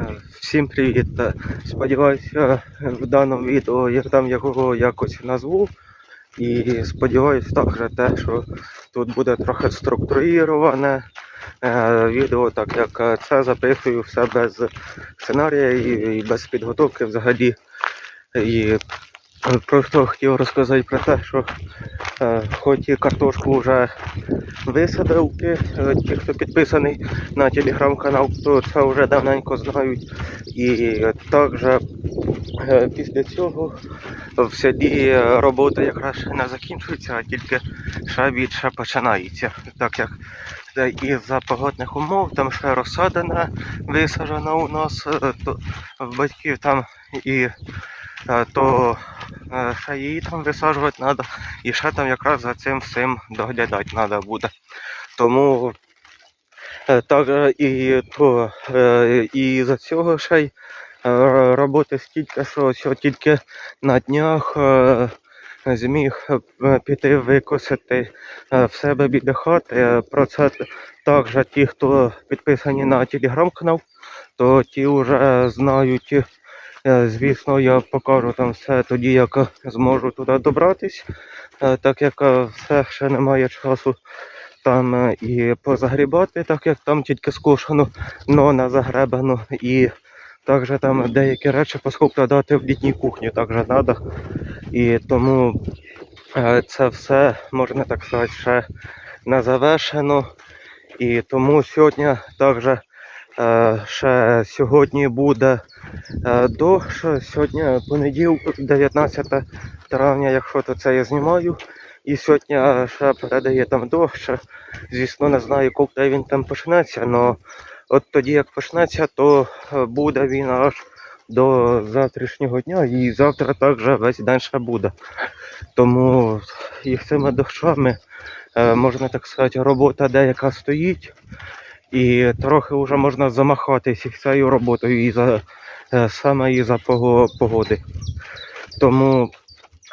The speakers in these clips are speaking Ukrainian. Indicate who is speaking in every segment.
Speaker 1: Е, Всім привіт! Е, Сподіваюся, в даному відео я там його якось назву. І сподіваюся також те, що тут буде трохи структуроване е, відео, так як е, це записую все без сценарія і, без підготовки взагалі. І е, просто хотів розказати про те, що е, хоч і картошку вже висадив, е, ті, хто підписаний на телеграм-канал, то це вже давненько знають. І також е, після цього в селі робота якраз не закінчується, а тільки ще більше починається. Так як це із-за погодних умов, там ще розсадена висаджена у нас, е, то в батьків там і е, то е, ще її там висаджувати треба, і ще там якраз за цим всім доглядати треба буде. Тому е, так е, і то е, і за цього ще й е, роботи стільки, що тільки на днях е, зміг е, піти викосити е, в себе біля хати. Е, Про це також ті, хто підписані на телеграм-канал, то ті вже знають. Е, Звісно, я покажу там все тоді, як зможу туди добратись, е, так як е, все ще немає часу там і позагрібати, так як там тільки скошено, но не загребано. І також там деякі речі поскладати в літній кухні також треба. І тому це все, можна так сказати, ще не завершено. І тому сьогодні також ще сьогодні буде е, дощ. Сьогодні понеділок, 19 травня, якщо то це я знімаю. І сьогодні ще передає там дощ. Звісно, не знаю, коли він там почнеться, але от тоді як почнеться, то е, буде він аж до завтрашнього дня і завтра також весь день ще буде. Тому і цими дощами, е, можна так сказати, робота деяка стоїть. І трохи вже можна замахатися цією роботою і за е, саме і за погоди. Тому,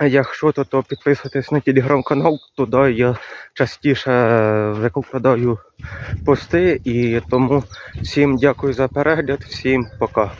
Speaker 1: якщо то, то підписуйтесь на телеграм-канал, туди я частіше е, викладаю пости. І тому всім дякую за перегляд, всім пока.